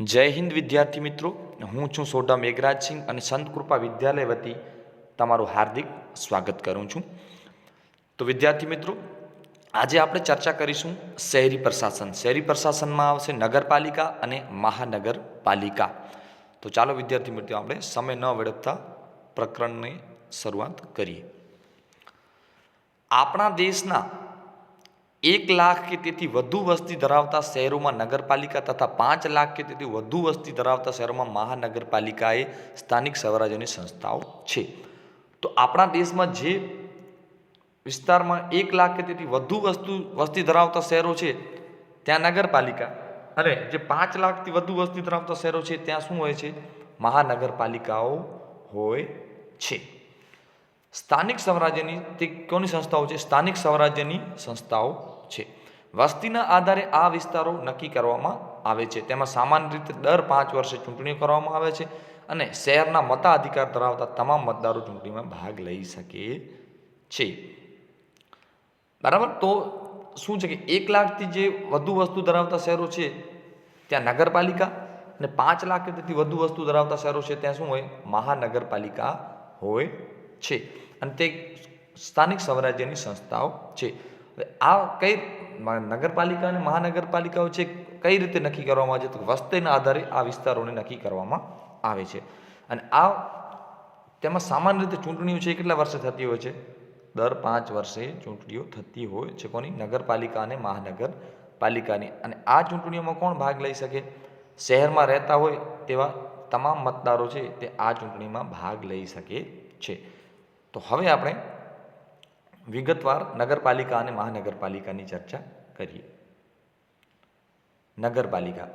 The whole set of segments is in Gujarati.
જય હિન્દ વિદ્યાર્થી મિત્રો. હું છું સોઢા મેઘરાજસિંહ અને સંત કૃપા વિદ્યાલય વતી તમારું હાર્દિક સ્વાગત કરું છું. તો વિદ્યાર્થી મિત્રો, આજે આપણે ચર્ચા કરીશું શહેરી પ્રશાસન. શહેરી પ્રશાસનમાં આવશે નગરપાલિકા અને મહાનગરપાલિકા. તો ચાલો વિદ્યાર્થી મિત્રો, આપણે સમય ન વેડપતા પ્રકરણની શરૂઆત કરીએ. આપણા દેશના એક લાખ કે તેથી વધુ વસ્તી ધરાવતા શહેરોમાં નગરપાલિકા તથા પાંચ લાખ કે તેથી વધુ વસ્તી ધરાવતા શહેરોમાં મહાનગરપાલિકા એ સ્થાનિક સ્વરાજ્યની સંસ્થાઓ છે. તો આપણા દેશમાં જે વિસ્તારમાં એક લાખ કે તેથી વધુ વસ્તુ, વસ્તી ધરાવતા શહેરો છે, ત્યાં નગરપાલિકા. અને જે પાંચ લાખથી વધુ વસ્તી ધરાવતા શહેરો છે, ત્યાં શું હોય છે? મહાનગરપાલિકાઓ હોય છે. સ્થાનિક સ્વરાજ્યની તે કોની સંસ્થાઓ છે? સ્થાનિક સ્વરાજ્યની સંસ્થાઓ છે. વસ્તીના આધારે આ વિસ્તારો નક્કી કરવામાં આવે છે. તેમાં સામાન્ય રીતે દર પાંચ વર્ષે ચૂંટણીઓ કરવામાં આવે છે અને શહેરના મતાધિકાર ધરાવતા તમામ મતદારો ચૂંટણીમાં ભાગ લઈ શકે છે. બરાબર? તો શું છે કે એક લાખથી જે વધુ વસ્તુ ધરાવતા શહેરો છે, ત્યાં નગરપાલિકા અને પાંચ લાખ તેથી વધુ વસ્તુ ધરાવતા શહેરો છે, ત્યાં શું હોય? મહાનગરપાલિકા હોય છે. અને તે સ્થાનિક સ્વરાજ્યની સંસ્થાઓ છે. આ કઈ નગરપાલિકા અને મહાનગરપાલિકાઓ છે કઈ રીતે નક્કી કરવામાં આવે છે? તો વસ્તીના આધારે આ વિસ્તારોને નક્કી કરવામાં આવે છે. અને આ તેમાં સામાન્ય રીતે ચૂંટણીઓ છે કેટલા વર્ષે થતી હોય છે? દર પાંચ વર્ષે ચૂંટણીઓ થતી હોય છે કોની? નગરપાલિકા અને મહાનગરપાલિકાની. અને આ ચૂંટણીઓમાં કોણ ભાગ લઈ શકે? શહેરમાં રહેતા હોય તેવા તમામ મતદારો છે તે આ ચૂંટણીમાં ભાગ લઈ શકે છે. તો હવે આપણે વિગતવાર નગરપાલિકા અને મહાનગરપાલિકાની ચર્ચા કરીએ. નગરપાલિકા.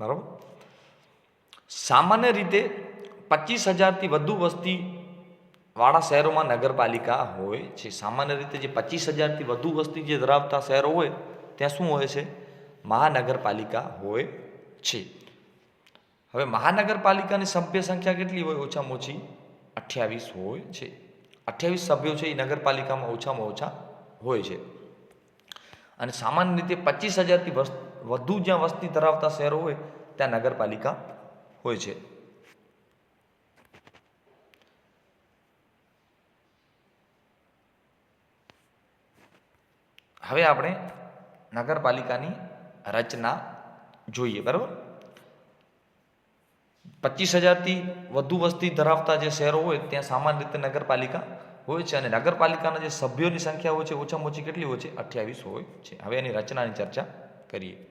બરાબર? સામાન્ય રીતે પચીસ હજારથી વધુ વસ્તી વાળા શહેરોમાં નગરપાલિકા હોય છે. સામાન્ય રીતે જે પચીસ હજારથી વધુ વસ્તી જે ધરાવતા શહેરો હોય, ત્યાં શું હોય છે? મહાનગરપાલિકા હોય છે. હવે મહાનગરપાલિકાની સભ્ય સંખ્યા કેટલી હોય? ઓછામાં ઓછી અઠ્યાવીસ હોય છે. અઠ્યાવીસ સભ્યો છે એ નગરપાલિકામાં ઓછામાં ઓછા હોય છે. અને સામાન્ય રીતે પચીસ હજારથી વધુ જ્યાં વસ્તી ધરાવતા શહેરો હોય, ત્યાં નગરપાલિકા હોય છે. હવે આપણે નગરપાલિકાની રચના જોઈએ, બરાબર? પચીસ હજારથી વધુ વસ્તી ધરાવતા જે શહેરો હોય, ત્યાં સામાન્ય રીતે નગરપાલિકા હોય છે અને નગરપાલિકાના જે સભ્યોની સંખ્યા હોય છે, ઓછામાં ઓછી કેટલી હોય છે? અઠ્યાવીસ હોય છે. હવે એની રચનાની ચર્ચા કરીએ.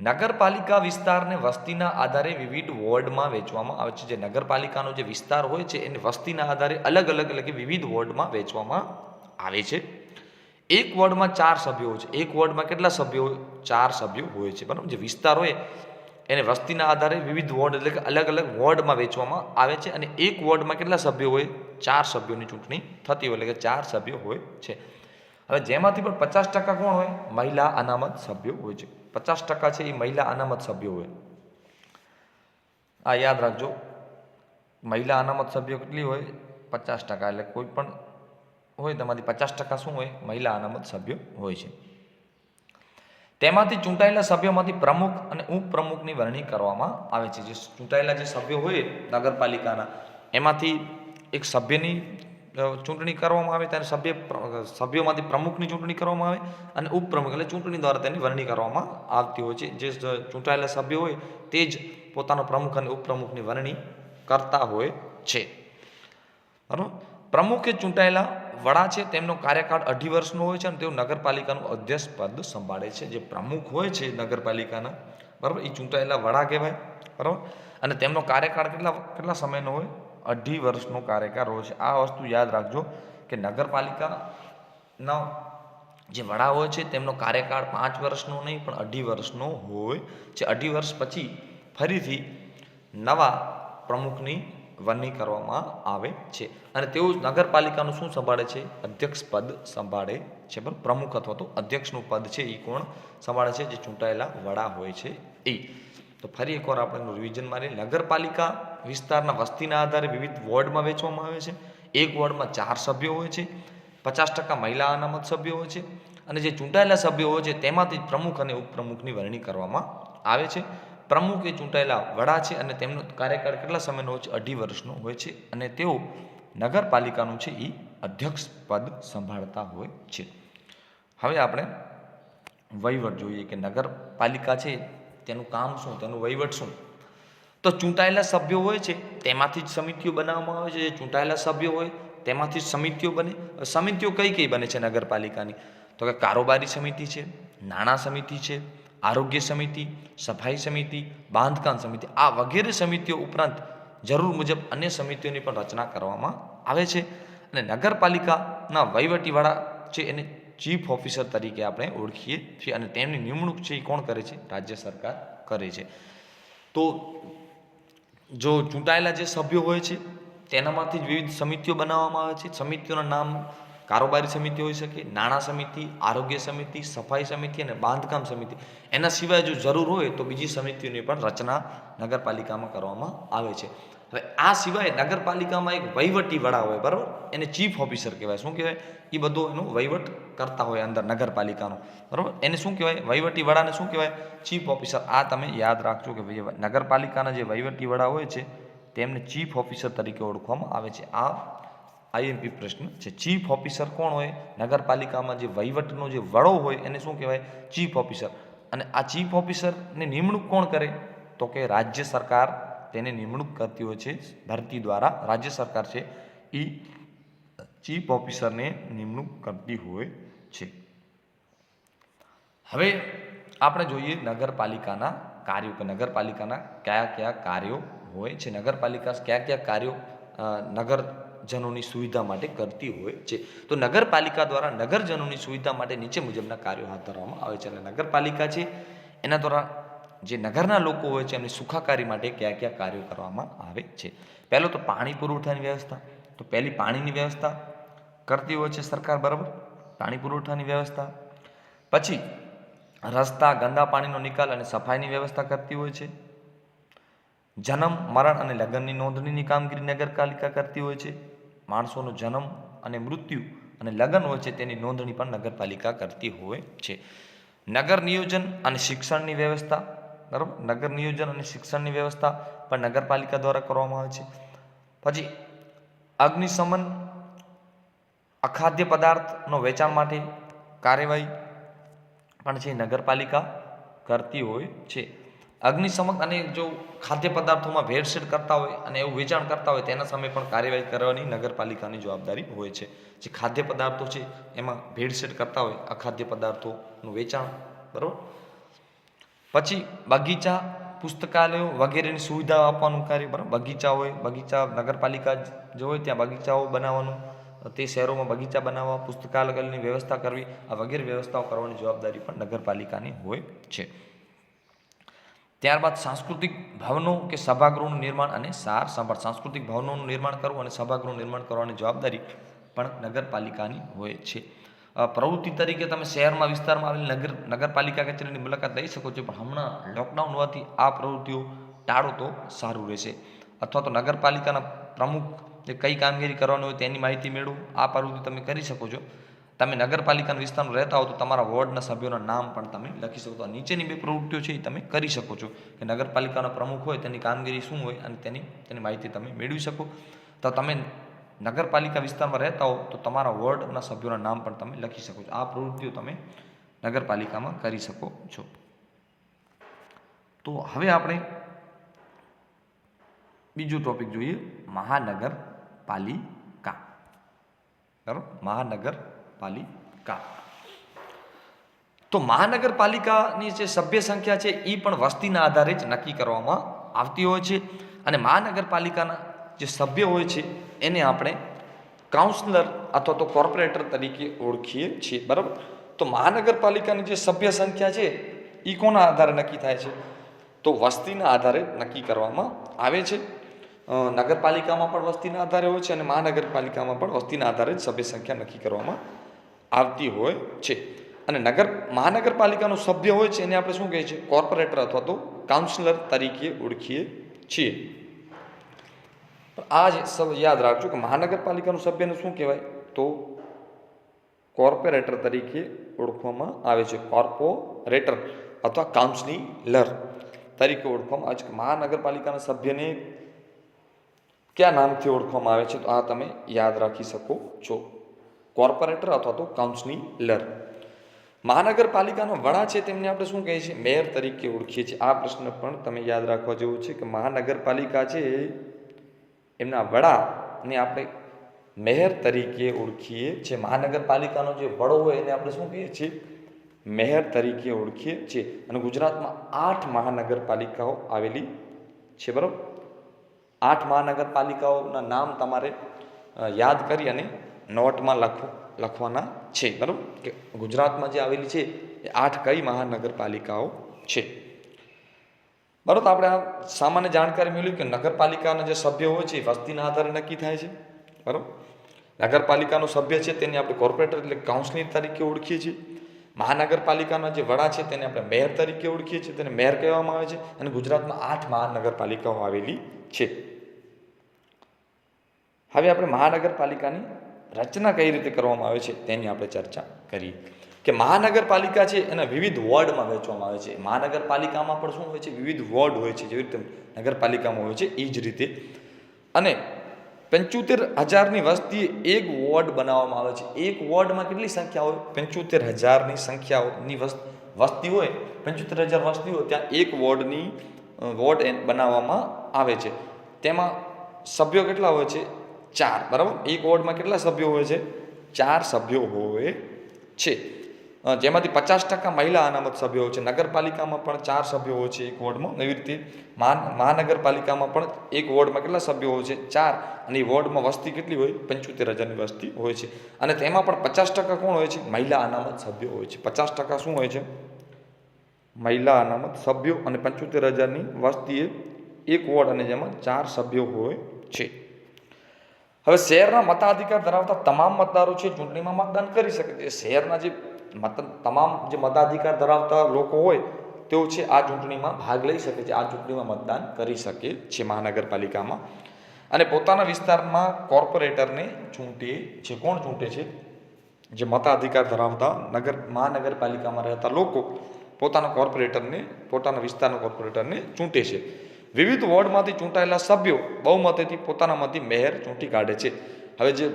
નગરપાલિકા વિસ્તારને વસ્તીના આધારે વિવિધ વોર્ડમાં વેચવામાં આવે છે. જે નગરપાલિકાનો જે વિસ્તાર હોય છે, એને વસ્તીના આધારે અલગ અલગ એટલે કે વિવિધ વોર્ડમાં વેચવામાં આવે છે. એક વોર્ડમાં ચાર સભ્યો હોય છે. એક વોર્ડમાં કેટલા સભ્યો ચાર સભ્યો હોય છે. બરાબર? જે વિસ્તાર હોય એને વસ્તીના આધારે વિવિધ વોર્ડ એટલે કે અલગ અલગ વોર્ડમાં વેચવામાં આવે છે અને એક વોર્ડમાં કેટલા સભ્યો હોય? ચાર સભ્યોની ચૂંટણી થતી હોય, એટલે કે ચાર સભ્યો હોય છે. હવે જેમાંથી પણ પચાસ ટકા કોણ હોય? મહિલા અનામત સભ્યો હોય છે. પચાસ ટકા છે એ મહિલા અનામત સભ્યો હોય. આ યાદ રાખજો. મહિલા અનામત સભ્યો કેટલી હોય? પચાસ ટકા. એટલે કોઈ પણ હોય, તેમાંથી પચાસ ટકા શું હોય? મહિલા અનામત સભ્યો હોય છે. તેમાંથી ચૂંટાયેલા સભ્યોમાંથી પ્રમુખ અને ઉપપ્રમુખની વરણી કરવામાં આવે છે. જે ચૂંટાયેલા જે સભ્યો હોય નગરપાલિકાના, એમાંથી એક સભ્યની ચૂંટણી કરવામાં આવે, ત્યારે સભ્ય સભ્યોમાંથી પ્રમુખની ચૂંટણી કરવામાં આવે અને ઉપપ્રમુખ એટલે ચૂંટણી દ્વારા તેની વરણી કરવામાં આવતી હોય છે. જે ચૂંટાયેલા સભ્યો હોય તે જ પોતાનો પ્રમુખ અને ઉપપ્રમુખની વરણી કરતા હોય છે. બરાબર? પ્રમુખે ચૂંટાયેલા વડા છે, તેમનો કાર્યકાળ અઢી વર્ષનો હોય છે અને તેઓ નગરપાલિકાનું અધ્યક્ષ પદ સંભાળે છે. જે પ્રમુખ હોય છે નગરપાલિકાના, બરાબર? એ ચૂંટાયેલા વડા કહેવાય, બરાબર? અને તેમનો કાર્યકાળ કેટલા કેટલા સમયનો હોય? અઢી વર્ષનો કાર્યકાળ હોય છે. આ વસ્તુ યાદ રાખજો કે નગરપાલિકાના જે વડા હોય છે, તેમનો કાર્યકાળ પાંચ વર્ષનો નહીં, પણ અઢી વર્ષનો હોય છે. અઢી વર્ષ પછી ફરીથી નવા પ્રમુખની વરણી કરવામાં આવે છે. અને તેઓ નગરપાલિકાનું શું સંભાળે છે? અધ્યક્ષ પદ સંભાળે છે. બરાબર? પ્રમુખ અથવા તો અધ્યક્ષનું પદ છે એ કોણ સંભાળે છે? જે ચૂંટાયેલા વડા હોય છે એ તો ફરી એકવાર આપણે રિવિઝન મારી નગરપાલિકા વિસ્તારના વસ્તીના આધારે વિવિધ વોર્ડમાં વેચવામાં આવે છે. એક વોર્ડમાં ચાર સભ્યો હોય છે. પચાસ ટકા મહિલા અનામત સભ્યો હોય છે. અને જે ચૂંટાયેલા સભ્યો હોય છે, તેમાંથી પ્રમુખ અને ઉપપ્રમુખની વરણી કરવામાં આવે છે. પ્રમુખ એ ચૂંટાયેલા વડા છે અને તેમનો કાર્યકાળ કેટલા સમયનો હોય છે? અઢી વર્ષનો હોય છે અને તેઓ નગરપાલિકાનું છે એ અધ્યક્ષ પદ સંભાળતા હોય છે. હવે આપણે વહીવટ જોઈએ કે નગરપાલિકા છે તેનું કામ શું, તેનું વહીવટ શું? તો ચૂંટાયેલા સભ્યો હોય છે, તેમાંથી જ સમિતિઓ બનાવવામાં આવે છે, જે ચૂંટાયેલા સભ્યો હોય તેમાંથી જ સમિતિઓ બને. સમિતિઓ કઈ કઈ બને છે નગરપાલિકાની? તો કે કારોબારી સમિતિ છે, નાણાં સમિતિ છે આરોગ્ય સમિતિ, સફાઈ સમિતિ, બાંધકામ સમિતિ આ વગેરે સમિતિઓ ઉપરાંત જરૂર મુજબ અન્ય સમિતિઓની પણ રચના કરવામાં આવે છે. અને નગરપાલિકાના વહીવટીવાળા છે એને ચીફ ઓફિસર તરીકે આપણે ઓળખીએ છીએ અને તેમની નિમણૂક છે એ કોણ કરે છે? રાજ્ય સરકાર કરે છે. તો જો ચૂંટાયેલા જે સભ્યો હોય છે, તેનામાંથી જ વિવિધ સમિતિઓ બનાવવામાં આવે છે. સમિતિઓના નામ કારોબારી સમિતિ હોઈ શકે, નાણાં સમિતિ, આરોગ્ય સમિતિ, સફાઈ સમિતિ અને બાંધકામ સમિતિ. એના સિવાય જો જરૂર હોય તો બીજી સમિતિઓની પણ રચના નગરપાલિકામાં કરવામાં આવે છે. હવે આ સિવાય નગરપાલિકામાં એક વહીવટી વડા હોય, બરાબર? એને ચીફ ઓફિસર કહેવાય. શું કહેવાય? એ બધો એનું વહીવટ કરતા હોય અંદર નગરપાલિકાનો. બરાબર? એને શું કહેવાય? વહીવટી વડાને શું કહેવાય? Chief officer. આ તમે યાદ રાખજો કે નગરપાલિકાના જે વહીવટી વડા હોય છે, તેમને ચીફ ઓફિસર તરીકે ઓળખવામાં આવે છે. આ આઈએમપી પ્રશ્ન. છે ચીફ ઓફિસર કોણ હોય? નગરપાલિકામાં જે વહીવટનો જે વડો હોય એને શું કહેવાય? Chief officer. અને આ ચીફ ઓફિસરની નિમણૂક કોણ કરે? તો કે રાજ્ય સરકાર તેને નિમણૂક કરતી હોય છે ભરતી દ્વારા રાજ્ય સરકાર છે એ ચીફ ઓફિસરને નિમણૂક કરતી હોય છે. હવે આપણે જોઈએ નગરપાલિકાના કાર્યો કે નગરપાલિકાના કયા કયા કાર્યો હોય છે. નગરપાલિકા કયા કયા કાર્યો અ, નગરજનોની સુવિધા માટે કરતી હોય છે. તો નગરપાલિકા દ્વારા નગરજનોની સુવિધા માટે નીચે મુજબના કાર્યો હાથ ધરવામાં આવે છે. અને નગરપાલિકા છે, એના દ્વારા જે નગરના લોકો હોય છે, એમની સુખાકારી માટે કયા કયા કાર્યો કરવામાં આવે છે. પહેલો તો પાણી પુરવઠાની વ્યવસ્થા. તો પહેલી પાણીની વ્યવસ્થા કરતી હોય છે સરકાર, બરાબર? પાણી પુરવઠાની વ્યવસ્થા. પછી રસ્તા, ગંદા પાણીનો નિકાલ અને સફાઈની વ્યવસ્થા કરતી હોય છે. જન્મ, મરણ અને લગ્નની નોંધણીની કામગીરી નગરપાલિકા કરતી હોય છે. માણસોનો જન્મ અને મૃત્યુ અને લગ્ન હોય છે તેની નોંધણી પણ નગરપાલિકા કરતી હોય છે. નગર નિયોજન અને શિક્ષણની વ્યવસ્થા, બરાબર? નગર નિયોજન અને શિક્ષણની વ્યવસ્થા પણ નગરપાલિકા દ્વારા કરવામાં આવે છે. પછી અગ્નિશમન અખાદ્ય પદાર્થનો વેચાણ માટે કાર્યવાહી પણ છે નગરપાલિકા કરતી હોય છે. અગ્નિશમન અને જો ખાદ્ય પદાર્થોમાં ભેળસેળ કરતા હોય અને એવું વેચાણ કરતા હોય તેના સામે પણ કાર્યવાહી કરવાની નગરપાલિકાની જવાબદારી હોય છે. જે ખાદ્ય પદાર્થો છે એમાં ભેળસેળ કરતા હોય, અખાદ્ય પદાર્થોનું વેચાણ, બરાબર? પછી બગીચા, પુસ્તકાલયો વગેરેની સુવિધા આપવાનું કાર્ય, બરાબર? બગીચા હોય, બગીચા નગરપાલિકા જો હોય ત્યાં બગીચાઓ બનાવવાનું, તે શહેરોમાં બગીચા બનાવવા, પુસ્તકાલયની વ્યવસ્થા કરવી, આ વગેરે વ્યવસ્થાઓ કરવાની જવાબદારી પણ નગરપાલિકાની હોય છે. ત્યારબાદ સાંસ્કૃતિક ભવનો કે સભાગૃહનું નિર્માણ અને સાર સંભાળ. સાંસ્કૃતિક ભવનોનું નિર્માણ કરવું અને સભાગૃહનું નિર્માણ કરવાની જવાબદારી પણ નગરપાલિકાની હોય છે. પ્રવૃત્તિ તરીકે તમે શહેરમાં, વિસ્તારમાં આવેલી નગર, નગરપાલિકા કચેરીની મુલાકાત લઈ શકો છો, પણ હમણાં લોકડાઉન હોવાથી આ પ્રવૃત્તિઓ ટાળો તો સારું રહેશે. અથવા તો નગરપાલિકાના પ્રમુખ જે કઈ કામગીરી કરવાની હોય તેની માહિતી મેળવો. આ પ્રવૃત્તિ તમે કરી શકો છો. તમે નગરપાલિકાના વિસ્તારમાં રહેતા હો તો તમારા વોર્ડના સભ્યોના નામ પણ તમે લખી શકો તો નીચેની બે પ્રવૃત્તિઓ છે એ તમે કરી શકો છો. કે નગરપાલિકાનો પ્રમુખ હોય, તેની કામગીરી શું હોય અને તેની તેની માહિતી તમે મેળવી શકો. તો તમે નગરપાલિકા વિસ્તારમાં રહેતા હો તો તમારા વોર્ડના સભ્યોના નામ પણ તમે લખી શકો છો. આ પ્રવૃત્તિઓ તમે નગરપાલિકામાં કરી શકો છો. તો હવે આપણે બીજું ટોપિક જોઈએ. મહાનગરપાલિકા. બરાબર? મહાનગરપાલિકા. તો મહાનગરપાલિકાની જે સભ્ય સંખ્યા છે એ પણ વસ્તીના આધારે જ નક્કી કરવામાં આવતી હોય છે. અને મહાનગરપાલિકાના જે સભ્ય હોય છે, એને આપણે કાઉન્સલર અથવા તો કોર્પોરેટર તરીકે ઓળખીએ છીએ, બરાબર? તો મહાનગરપાલિકાની જે સભ્ય સંખ્યા છે એ કોના આધારે નક્કી થાય છે? તો વસ્તીના આધારે નક્કી કરવામાં આવે છે. નગરપાલિકામાં પણ વસ્તીના આધારે હોય છે અને મહાનગરપાલિકામાં પણ વસ્તીના આધારે જ સભ્ય સંખ્યા નક્કી કરવામાં આવતી હોય છે. અને નગર, મહાનગરપાલિકાનો સભ્ય હોય છે, એને આપણે શું કહીએ છીએ? કોર્પોરેટર અથવા તો કાઉન્સિલર તરીકે ઓળખીએ છીએ. આ જ સબ યાદ રાખજો કે મહાનગરપાલિકાનું સભ્યને શું કહેવાય? તો કોર્પોરેટર તરીકે ઓળખવામાં આવે છે. કોર્પોરેટર અથવા કાઉન્સિલર તરીકે ઓળખવામાં આવે છે. મહાનગરપાલિકાના સભ્યને કયા નામથી ઓળખવામાં આવે છે? તો આ તમે યાદ રાખી શકો છો. કોર્પોરેટર અથવા તો કાઉન્સિલર. મહાનગરપાલિકાના વડા છે તેમને આપણે શું કહીએ છીએ? મેયર તરીકે ઓળખીએ છીએ. આ પ્રશ્ન પણ તમે યાદ રાખવા જેવું છે કે મહાનગરપાલિકા છે એમના વડાને આપણે મેયર તરીકે ઓળખીએ છીએ. મહાનગરપાલિકાનો જે વડો હોય એને આપણે શું કહીએ છીએ? મેયર તરીકે ઓળખીએ છીએ. અને ગુજરાતમાં આઠ મહાનગરપાલિકાઓ આવેલી છે, બરાબર? આઠ મહાનગરપાલિકાઓના નામ તમારે યાદ કરી અને નોટમાં લખો લખવાના છે, બરાબર? કે ગુજરાતમાં જે આવેલી છે, એ આઠ કઈ મહાનગરપાલિકાઓ છે? બરાબર આપણે આ સામાન્ય જાણકારી મેળવી કે નગરપાલિકાના જે સભ્યો હોય છે વસ્તીના આધારે નક્કી થાય છે, બરાબર? નગરપાલિકાનો સભ્ય છે, તેને આપણે કોર્પોરેટર એટલે કાઉન્સિલર તરીકે ઓળખીએ છીએ. મહાનગરપાલિકાના જે વડા છે, તેને આપણે મેયર તરીકે ઓળખીએ છીએ, તેને મેયર કહેવામાં આવે છે, અને ગુજરાતમાં આઠ મહાનગરપાલિકાઓ આવેલી છે. હવે આપણે મહાનગરપાલિકાની રચના કઈ રીતે કરવામાં આવે છે તેની આપણે ચર્ચા કરી. કે મહાનગરપાલિકા છે એના વિવિધ વોર્ડમાં વહેંચવામાં આવે છે. મહાનગરપાલિકામાં પણ શું હોય છે? વિવિધ વોર્ડ હોય છે. જેવી રીતે નગરપાલિકામાં હોય છે એ જ રીતે. અને પંચોતેર હજારની વસ્તીએ એક વોર્ડ બનાવવામાં આવે છે. એક વોર્ડમાં કેટલી સંખ્યા હોય? પંચોતેર હજારની સંખ્યાઓની વસ- વસ્તી હોય, પંચોતેર હજાર વસ્તી હોય, ત્યાં એક વોર્ડની વોર્ડ બનાવવામાં આવે છે. તેમાં સભ્યો કેટલા હોય છે? ચાર, બરાબર? એક વોર્ડમાં કેટલા સભ્યો હોય છે? ચાર સભ્યો હોય છે. જેમાંથી પચાસ ટકા મહિલા અનામત સભ્યો છે. નગરપાલિકામાં પણ ચાર સભ્યો હોય છે એક વોર્ડમાં. એવી રીતે મહા મહાનગરપાલિકામાં પણ એક વોર્ડમાં કેટલા સભ્યો હોય છે? ચાર. અને એ વોર્ડમાં વસ્તી કેટલી હોય? પંચોતેર હજારની વસ્તી હોય છે. અને તેમાં પણ પચાસ ટકા કોણ હોય છે? મહિલા અનામત સભ્યો હોય છે. પચાસ ટકા શું હોય છે? મહિલા અનામત સભ્યો અને પંચોતેર હજારની વસ્તીએ એક વોર્ડ અને જેમાં ચાર સભ્યો હોય છે. હવે શહેરના મતાધિકાર ધરાવતા તમામ મતદારો છે, ચૂંટણીમાં મતદાન કરી શકે છે. શહેરના જે મત, તમામ જે મતાધિકાર ધરાવતા લોકો હોય, તેઓ છે, આ ચૂંટણીમાં ભાગ લઈ શકે છે, આ ચૂંટણીમાં મતદાન કરી શકે છે મહાનગરપાલિકામાં. અને પોતાના વિસ્તારમાં કોર્પોરેટરને ચૂંટે છે, કોણ ચૂંટે છે? જે મતાધિકાર ધરાવતા નગર, મહાનગરપાલિકામાં રહેતા લોકો પોતાના કોર્પોરેટરને, પોતાના વિસ્તારના કોર્પોરેટરને ચૂંટે છે. વિવિધ વોર્ડમાંથી ચૂંટાયેલા સભ્યો બહુમતીથી પોતાનામાંથી મેયર ચૂંટી કાઢે છે. હવે જે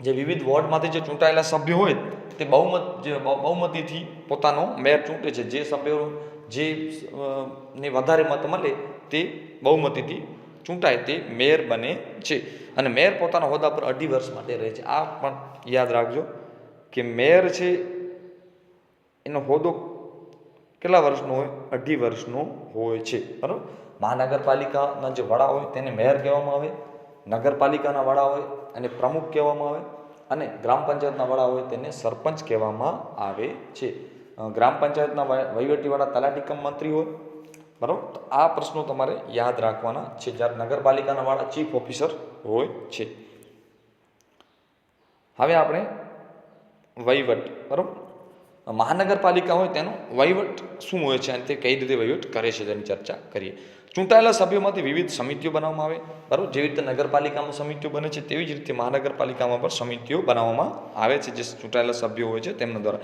જે વિવિધ વોર્ડમાંથી જે ચૂંટાયેલા સભ્યો હોય, તે બહુમત, જે બહુમતીથી પોતાનો મેયર ચૂંટે છે. જે સભ્યો, જે ને વધારે મત મળે તે બહુમતીથી ચૂંટાય, તે મેયર બને છે. અને મેયર પોતાના હોદ્દા પર અઢી વર્ષ માટે રહે છે. આ પણ યાદ રાખજો કે મેયર છે, એનો હોદ્દો કેટલા વર્ષનો હોય? અઢી વર્ષનો હોય છે. બરાબર? મહાનગરપાલિકાના જે વડા હોય તેને મેયર કહેવામાં આવે, નગરપાલિકાના વડા હોય અને પ્રમુખ કહેવામાં આવે અને ગ્રામ પંચાયતના વડા હોય તેને સરપંચ કહેવામાં આવે છે. ગ્રામ પંચાયતના વહીવટીવાળા તલાટીકમ મંત્રી હોય, બરાબર? તો આ પ્રશ્નો તમારે યાદ રાખવાના છે, જ્યારે નગરપાલિકાના વાળા ચીફ ઓફિસર હોય છે. હવે આપણે વહીવટ, બરાબર? મહાનગરપાલિકા હોય તેનો વહીવટ શું હોય છે અને તે કઈ રીતે વહીવટ કરે છે તેની ચર્ચા કરીએ. ચૂંટાયેલા સભ્યોમાંથી વિવિધ સમિતિઓ બનાવવામાં આવે બરાબર? જેવી રીતે નગરપાલિકામાં સમિતિઓ બને છે તેવી જ રીતે મહાનગરપાલિકામાં પણ સમિતિઓ બનાવવામાં આવે છે જે ચૂંટાયેલા સભ્યો હોય છે તેમના દ્વારા.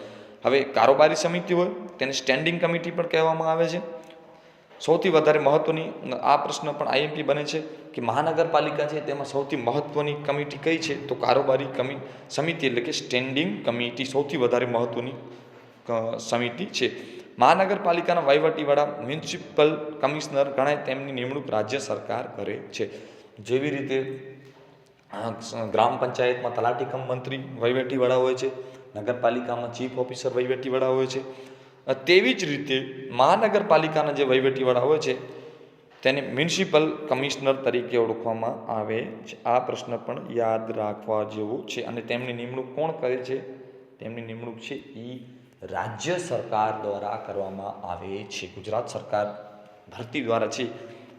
હવે કારોબારી સમિતિ હોય તેને સ્ટેન્ડિંગ કમિટી પણ કહેવામાં આવે છે. સૌથી વધારે મહત્વની આ પ્રશ્ન પણ આઈએમપી બને છે કે મહાનગરપાલિકા છે તેમાં સૌથી મહત્વની કમિટી કઈ છે? તો કારોબારી કમિ સમિતિ એટલે કે સ્ટેન્ડિંગ કમિટી સૌથી વધારે મહત્વની અ, સમિતિ છે. મહાનગરપાલિકાના વહીવટીવાળા મ્યુનિસિપલ કમિશનર ગણાય તેમની નિમણૂક રાજ્ય સરકાર કરે છે. જેવી રીતે ગ્રામ પંચાયતમાં તલાટી કમ મંત્રી વહીવટીવાળા હોય છે, નગરપાલિકામાં ચીફ ઓફિસર વહીવટીવાળા હોય છે. તેવી જ રીતે મહાનગરપાલિકાના જે વહીવટીવાળા હોય છે, તેને મ્યુનિસિપલ કમિશનર તરીકે ઓળખવામાં આવે છે. આ પ્રશ્ન પણ યાદ રાખવા જેવો છે. અને તેમની નિમણૂક કોણ કરે છે? તેમની નિમણૂક છે એ રાજ્ય સરકાર દ્વારા કરવામાં આવે છે. ગુજરાત સરકાર ભરતી દ્વારા છે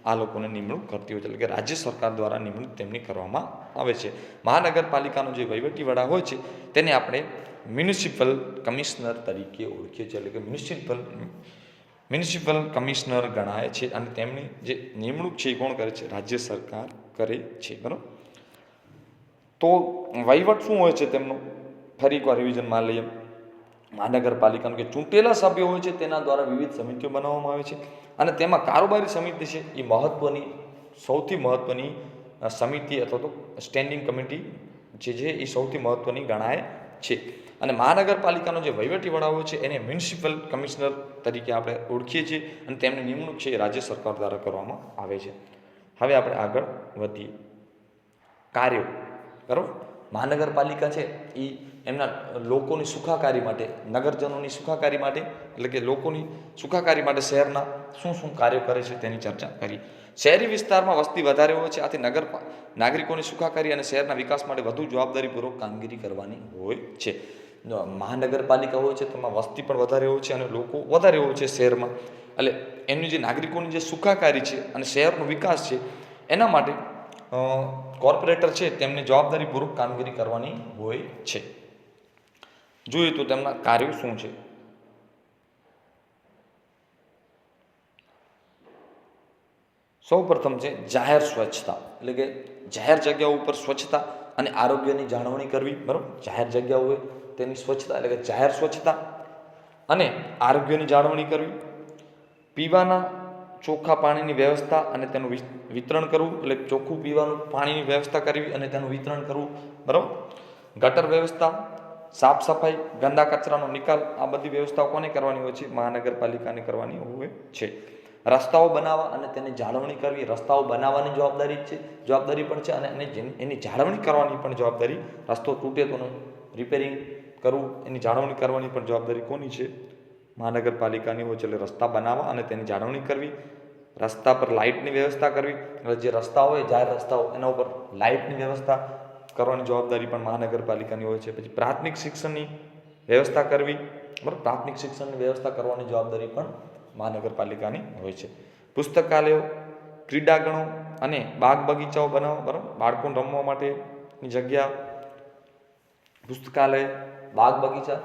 આ લોકોને નિમણૂક કરતી હોય છે, એટલે કે રાજ્ય સરકાર દ્વારા નિમણૂક તેમની કરવામાં આવે છે. મહાનગરપાલિકાનો જે વહીવટીવાળા હોય છે, તેને આપણે મ્યુનિસિપલ કમિશનર તરીકે ઓળખીએ છીએ. એટલે કે મ્યુનિસિપલ મ્યુનિસિપલ કમિશનર ગણાય છે અને તેમની જે નિમણૂક છે એ કોણ કરે છે? રાજ્ય સરકાર કરે છે. બરાબર? તો વહીવટ શું હોય છે તેમનો? ફરી એકવાર રિવિઝનમાં લઈએ. મહાનગરપાલિકાનું કે ચૂંટેલા સભ્યો હોય છે, તેના દ્વારા વિવિધ સમિતિઓ બનાવવામાં આવે છે અને તેમાં કારોબારી સમિતિ છે, એ મહત્ત્વની સૌથી મહત્ત્વની સમિતિ અથવા તો સ્ટેન્ડિંગ કમિટી જે છે, એ સૌથી મહત્ત્વની ગણાય છે. અને મહાનગરપાલિકાનો જે વહીવટી વડાઓ છે, એને મ્યુનિસિપલ કમિશનર તરીકે આપણે ઓળખીએ છીએ અને તેમની નિમણૂક છે, એ રાજ્ય સરકાર દ્વારા કરવામાં આવે છે. હવે આપણે આગળ વધીએ. કાર્યો, બરાબર? મહાનગરપાલિકા છે એ એમના લોકોની સુખાકારી માટે, નગરજનોની સુખાકારી માટે, એટલે કે લોકોની સુખાકારી માટે શહેરના શું શું કાર્ય કરે છે તેની ચર્ચા કરી. શહેરી વિસ્તારમાં વસ્તી વધારે હોય છે, આથી નગર નાગરિકોની સુખાકારી અને શહેરના વિકાસ માટે વધુ જવાબદારીપૂર્વક કામગીરી કરવાની હોય છે. મહાનગરપાલિકા હોય છે, તેમાં વસ્તી પણ વધારે હોય છે અને લોકો વધારે હોય છે શહેરમાં. એટલે એમની જે નાગરિકોની જે સુખાકારી છે અને શહેરનો વિકાસ છે, એના માટે કોર્પોરેટર છે, તેમની જવાબદારીપૂર્વક કામગીરી કરવાની હોય છે. જોઈએ તો તેમના કાર્યો શું છે. સૌ પ્રથમ છે, જાહેર સ્વચ્છતા. એટલે કે જાહેર જગ્યાઓ ઉપર સ્વચ્છતા અને આરોગ્યની જાળવણી કરવી, બરાબર? જાહેર જગ્યાઓ હોય તેની સ્વચ્છતા, એટલે કે જાહેર સ્વચ્છતા અને આરોગ્યની જાળવણી કરવી. પીવાના ચોખ્ખા પાણીની વ્યવસ્થા અને તેનું વિતરણ કરવું, એટલે ચોખ્ખું પીવાનું પાણીની વ્યવસ્થા કરવી અને તેનું વિતરણ કરવું, બરાબર? ગટર વ્યવસ્થા, સાફ સફાઈ, ગંદા કચરાનો નિકાલ, આ બધી વ્યવસ્થાઓ કોને કરવાની હોય છે? મહાનગરપાલિકાને કરવાની હોય છે. રસ્તાઓ બનાવવા અને તેની જાળવણી કરવી, રસ્તાઓ બનાવવાની જવાબદારી છે, જવાબદારી પણ છે અને એને જાળવણી કરવાની પણ જવાબદારી, રસ્તો તૂટે તો રિપેરિંગ કરવું, એની જાળવણી કરવાની પણ જવાબદારી કોની છે? મહાનગરપાલિકાની હોય છે, એટલે રસ્તા બનાવવા અને તેની જાળવણી કરવી રસ્તા પર લાઇટની વ્યવસ્થા કરવી. એટલે જે રસ્તા હોય, જાહેર રસ્તાઓ, એના ઉપર લાઇટની વ્યવસ્થા કરવાની જવાબદારી પણ મહાનગરપાલિકાની હોય છે. પછી પ્રાથમિક શિક્ષણની વ્યવસ્થા કરવી. બરાબર? પ્રાથમિક શિક્ષણની વ્યવસ્થા કરવાની જવાબદારી પણ મહાનગરપાલિકાની હોય છે. પુસ્તકાલયો, ક્રીડાગણો અને બાગ બગીચાઓ બનાવવા બરાબર? બાળકોને રમવા માટેની જગ્યા, પુસ્તકાલય, બાગ બગીચા,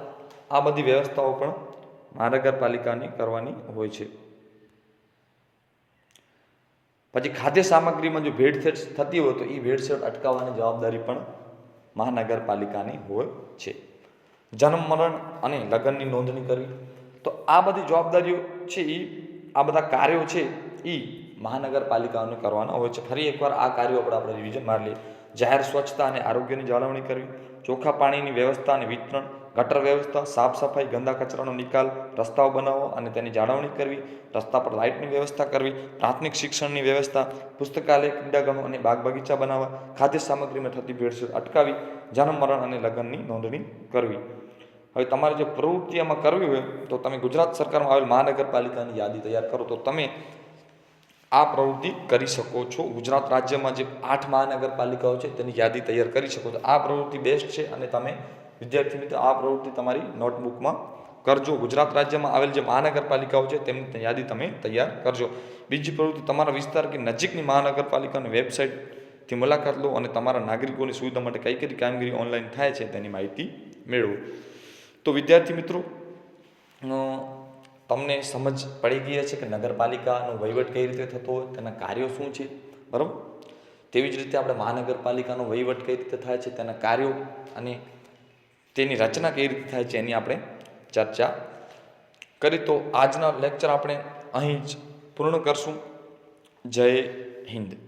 આ બધી વ્યવસ્થાઓ પણ મહાનગરપાલિકાની કરવાની હોય છે. પછી ખાદ્ય સામગ્રીમાં જો ભેળસેળ થતી હોય તો એ ભેળસેળ અટકાવવાની જવાબદારી પણ મહાનગરપાલિકાની હોય છે. જન્મ, મરણ અને લગ્નની નોંધણી કરવી. તો આ બધી જવાબદારીઓ છે એ આ બધા કાર્યો છે એ મહાનગરપાલિકાઓને કરવાના હોય છે. ફરી એકવાર આ કાર્યો આપણે આપણે રિવિઝન મારી લઈએ. જાહેર સ્વચ્છતા અને આરોગ્યની જાળવણી કરવી, ચોખ્ખા પાણીની વ્યવસ્થા અને વિતરણ, ગટર વ્યવસ્થા, સાફ સફાઈ, ગંદા કચરાનો નિકાલ, રસ્તાઓ બનાવવો અને તેની જાળવણી કરવી, રસ્તા પર લાઇટની વ્યવસ્થા કરવી, પ્રાથમિક શિક્ષણની વ્યવસ્થા, પુસ્તકાલય ક્રીડાગમો અને બાગ બગીચા બનાવવા, ખાદ્ય સામગ્રીમાં થતી ભેળસેળ અટકાવી, જન્મ, મરણ અને લગ્નની નોંધણી કરવી. હવે તમારે જે પ્રવૃત્તિ એમાં કરવી હોય, તો તમે ગુજરાત સરકારમાં આવેલ મહાનગરપાલિકાની યાદી તૈયાર કરો. તો તમે આ પ્રવૃત્તિ કરી શકો છો. ગુજરાત રાજ્યમાં જે આઠ મહાનગરપાલિકાઓ છે તેની યાદી તૈયાર કરી શકો છો. આ પ્રવૃત્તિ બેસ્ટ છે અને તમે વિદ્યાર્થી મિત્રો, આ પ્રવૃત્તિ તમારી નોટબુકમાં કરજો. ગુજરાત રાજ્યમાં આવેલ જે મહાનગરપાલિકાઓ છે તેમની યાદી તમે તૈયાર કરજો. બીજી પ્રવૃત્તિ તમારા વિસ્તાર કે નજીકની મહાનગરપાલિકાની વેબસાઇટથી મુલાકાત લો અને તમારા નાગરિકોની સુવિધા માટે કઈ કઈ કામગીરી ઓનલાઈન થાય છે તેની માહિતી મેળવો. તો વિદ્યાર્થી મિત્રો તમને સમજ પડી ગઈ છે કે નગરપાલિકાનો વહીવટ કઈ રીતે થતો હોય, તેના કાર્યો શું છે? બરાબર? તેવી જ રીતે આપણે મહાનગરપાલિકાનો વહીવટ કઈ રીતે થાય છે, તેના કાર્યો અને તેની રચના કઈ રીતે થાય છે એની આપણે ચર્ચા કરી. તો આજના લેક્ચર આપણે અહીં જ પૂર્ણ કરશું. જય હિન્દ.